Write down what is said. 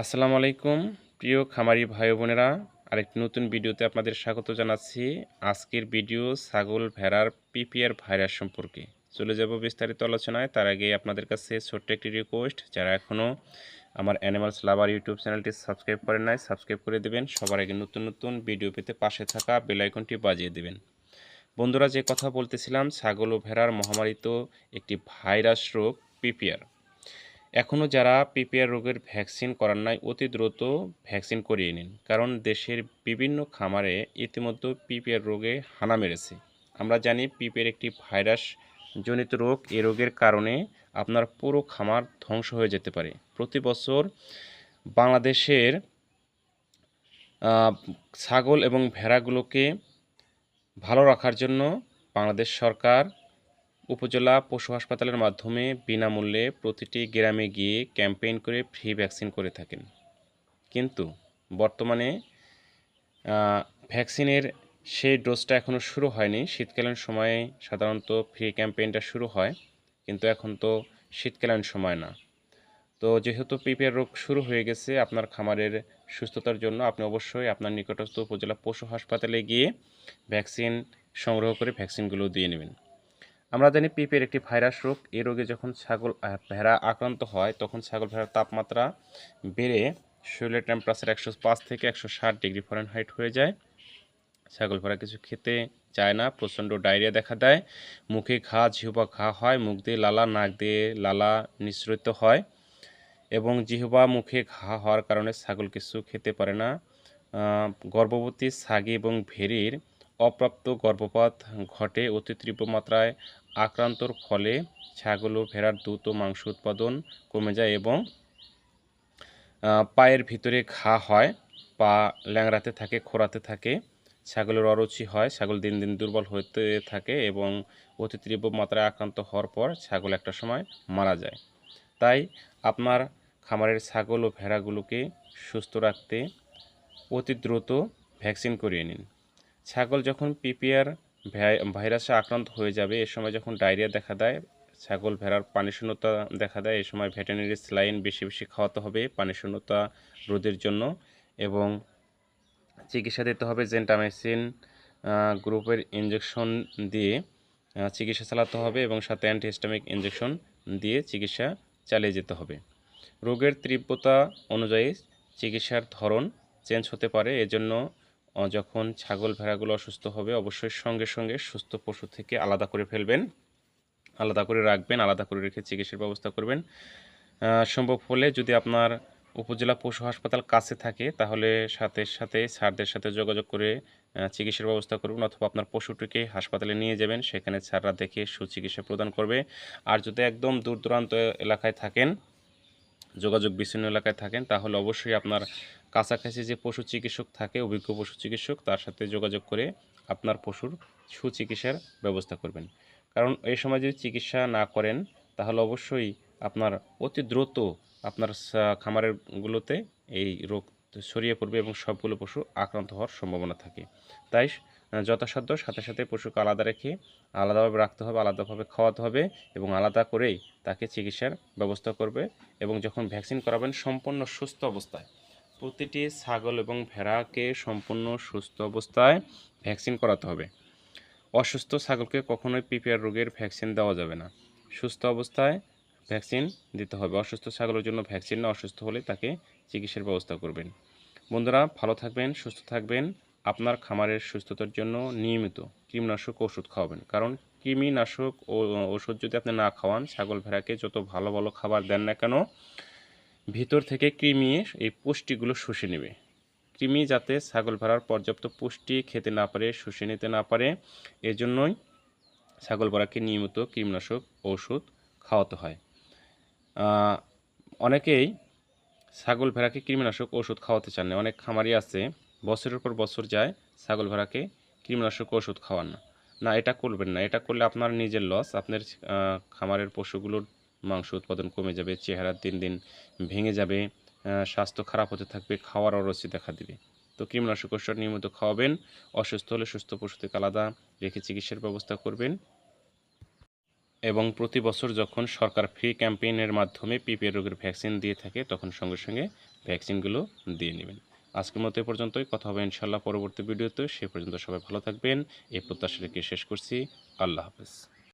আসসালামু আলাইকুম, প্রিয় খামারি ভাই বোনেরা। আরেকটি নতুন ভিডিওতে আপনাদের স্বাগত জানাচ্ছি। আজকের ভিডিও ছাগল ভেড়ার পিপিআর ভাইরাস সম্পর্কে। চলে যাব বিস্তারিত আলোচনায়। তার আগে আপনাদের কাছে ছোট্ট একটি রিকোয়েস্ট যারা এখনও আমার অ্যানিমালস লাভার ইউটিউব চ্যানেলটি সাবস্ক্রাইব করেন নাই সাবস্ক্রাইব করে দেবেন। সবার আগে নতুন নতুন ভিডিও পেতে পাশে থাকা বেলাইকনটি বাজিয়ে দেবেন। বন্ধুরা, যে কথা বলতেছিলাম, ছাগল ও ভেড়ার মহামারিত একটি ভাইরাস রোগ, পিপিআর। এখনও যারা পিপিআর রোগের ভ্যাকসিন করার নাই, অতি দ্রুত ভ্যাকসিন করিয়ে নিন। কারণ দেশের বিভিন্ন খামারে ইতিমধ্যে পিপিআর রোগে হানা মেরেছে। আমরা জানি পিপিআর একটি ভাইরাস জনিত রোগ। এ রোগের কারণে আপনার পুরো খামার ধ্বংস হয়ে যেতে পারে। প্রতি বছর বাংলাদেশের ছাগল এবং ভেড়াগুলোকে ভালো রাখার জন্য বাংলাদেশ সরকার উপজেলা পশু হাসপাতালের মাধ্যমে বিনামূল্যে প্রতিটি গ্রামে গিয়ে ক্যাম্পেইন করে ফ্রি ভ্যাকসিন করে থাকেন। কিন্তু বর্তমানে ভ্যাকসিনের সেই ডোজটা এখনও শুরু হয়নি। শীতকালীন সময়ে সাধারণত ফ্রি ক্যাম্পেইনটা শুরু হয়, কিন্তু এখন তো শীতকালীন সময় না। তো যেহেতু পিপিআর রোগ শুরু হয়ে গেছে, আপনার খামারের সুস্থতার জন্য আপনি অবশ্যই আপনার নিকটস্থ উপজেলা পশু হাসপাতালে গিয়ে ভ্যাকসিন সংগ্রহ করে ভ্যাকসিনগুলো দিয়ে নেবেন। আমরা জানি পিপের একটি ভাইরাস রোগ। এই রোগে যখন ছাগল ভেড়া আক্রান্ত হয়, তখন ছাগল ভেড়ার তাপমাত্রা বেড়ে শরীরের টেম্পারেচার একশো পাঁচ থেকে একশো ষাট ডিগ্রি ফরেনহাইট হয়ে যায়। ছাগল ভেড়া কিছু খেতে চায় না, প্রচণ্ড ডায়রিয়া দেখা দেয়। মুখে ঘা, জিহবা ঘা হয়, মুখ দিয়ে লালা, নাক দিয়ে লালা নিঃসৃত হয় এবং জিহবা, মুখে ঘা হওয়ার কারণে ছাগল কিছু খেতে পারে না। গর্ভবতী ছাগি এবং ভেড়ির অপ্রাপ্ত গর্ভপাত ঘটে অতি তীব্র মাত্রায় আক্রান্তর ফলে ছাগল ও ভেড়ার দ্রুত মাংস উৎপাদন কমে যায় এবং পায়ের ভিতরে ঘা হয়, পা ল্যাংড়াতে থাকে খোরাতে থাকে, ছাগলের অরুচি হয়, ছাগল দিন দিন দুর্বল হতে থাকে এবং অতি তীব্র মাত্রায় আক্রান্ত হওয়ার পর ছাগল একটা সময় মারা যায়। তাই আপনার খামারের ছাগল ও ভেড়াগুলোকে সুস্থ রাখতে অতি দ্রুত ভ্যাকসিন করিয়ে নিন। ছাগল যখন পিপিআর ভাইরাসে আক্রান্ত হয়ে যাবে, এ সময় যখন ডায়রিয়া দেখা দেয়, ছাগল ভেড়ার পানি শূন্যতা দেখা দেয়, এ সময় ভেটেরিনারি স্লাইন বেশি বেশি খাওয়াতে হবে পানি শূন্যতা রোধের জন্য এবং চিকিৎসা দিতে হবে জেন্টামেসিন গ্রুপের ইঞ্জেকশন দিয়ে চিকিৎসা চালাতে হবে এবং সাথে অ্যান্টিহিস্টামিক ইঞ্জেকশন দিয়ে চিকিৎসা চালিয়ে যেতে হবে। রোগের তীব্রতা অনুযায়ী চিকিৎসার ধরন চেঞ্জ হতে পারে, এজন্য যখন ছাগল ভেড়াগুলো অসুস্থ হবে, অবশ্যই সঙ্গে সঙ্গে সুস্থ পশু থেকে আলাদা করে ফেলবেন। আলাদা করে রাখবেন, আলাদা করে রেখে চিকিৎসার ব্যবস্থা করবেন। সম্ভব হলে যদি আপনার উপজেলা পশু হাসপাতাল কাছে থাকে, তাহলে সাথে সাথে স্যারদের সাথে যোগাযোগ করে চিকিৎসার ব্যবস্থা করবেন অথবা আপনার পশুটিকে হাসপাতালে নিয়ে যাবেন, সেখানে স্যাররা দেখে সুচিকিৎসা প্রদান করবে। আর যদি একদম দূর দূরান্ত এলাকায় থাকেন যোগাযোগ বিচ্ছিন্ন এলাকায় থাকেন, তাহলে অবশ্যই আপনার কাছাকাছি যে পশু চিকিৎসক থাকে, অভিজ্ঞ পশু চিকিৎসক, তার সাথে যোগাযোগ করে আপনার পশুর সুচিকিৎসার ব্যবস্থা করবেন। কারণ এই সময় যদি চিকিৎসা না করেন, তাহলে অবশ্যই আপনার অতি দ্রুত আপনার খামারের গুলোতে এই রোগ ছড়িয়ে পড়বে এবং সবগুলো পশু আক্রান্ত হওয়ার সম্ভাবনা থাকে। তাই যথাসাধ্য সাথে সাথে পশুকে আলাদা রেখে আলাদাভাবে রাখতে হবে, আলাদাভাবে খাওয়াতে হবে এবং আলাদা করেই তাকে চিকিৎসার ব্যবস্থা করবে এবং যখন ভ্যাকসিন করাবেন সম্পূর্ণ সুস্থ অবস্থায়। প্রতিটি ছাগল এবং ভেড়াকে সম্পূর্ণ সুস্থ অবস্থায় ভ্যাকসিন করাতে হবে। অসুস্থ ছাগলকে কখনোই পিপিআর রোগের ভ্যাকসিন দেওয়া যাবে না। সুস্থ অবস্থায় ভ্যাকসিন দিতে হবে। অসুস্থ ছাগলের জন্য ভ্যাকসিন না, অসুস্থ হলে তাকে চিকিৎসার ব্যবস্থা করবেন। বন্ধুরা, ভালো থাকবেন, সুস্থ থাকবেন। আপনার খামারের সুস্থতার জন্য নিয়মিত কৃমিনাশক ওষুধ খাওয়াবেন। কারণ কৃমিনাশক ও, ওষুধ যদি আপনি না খাওয়ান, ছাগল ভেড়াকে যত ভালো ভালো খাবার দেন না কেন, ভিতর থেকে কৃমি এই পুষ্টিগুলো শুষে নেবে। কৃমি যাতে ছাগল ভেড়ার পর্যাপ্ত পুষ্টি খেতে না পারে, শুষে নিতে না পারে, এজন্যই ছাগল ভেড়াকে নিয়মিত কৃমিনাশক ওষুধ খাওয়াতে হয়। অনেকেই ছাগল ভেড়াকে কৃমিনাশক ওষুধ খাওয়াতে চান না। অনেক খামারি আছে বছরের পর বছর যায় ছাগল ভেড়াকে কৃমিনাশক ওষুধ খাওয়ান। না, এটা করবেন না। এটা করলে আপনার নিজের লস আপনার খামারের পশুগুলোর মাংস উৎপাদন কমে যাবে, চেহারা দিন দিন ভেঙে যাবে স্বাস্থ্য খারাপ হতে থাকবে, খাওয়ার অরুচি দেখা দিবে। তো কৃমিনাশক ওষুধ নিয়মিত খাওয়াবেন, অসুস্থ হলে সুস্থ পশু থেকে আলাদা রেখে চিকিৎসার ব্যবস্থা করবেন। এবং প্রতি বছর যখন সরকার ফ্রি ক্যাম্পেইনের মাধ্যমে পিপিআর রোগের ভ্যাকসিন দিয়ে থাকে, তখন সঙ্গে সঙ্গে ভ্যাকসিনগুলো দিয়ে নেবেন। আজকের মতো এ পর্যন্তই। কথা হবে ইনশাল্লাহ পরবর্তী ভিডিওতে। সে পর্যন্ত সবাই ভালো থাকবেন। এই প্রত্যাশা রেখে শেষ করছি। আল্লাহ হাফেজ।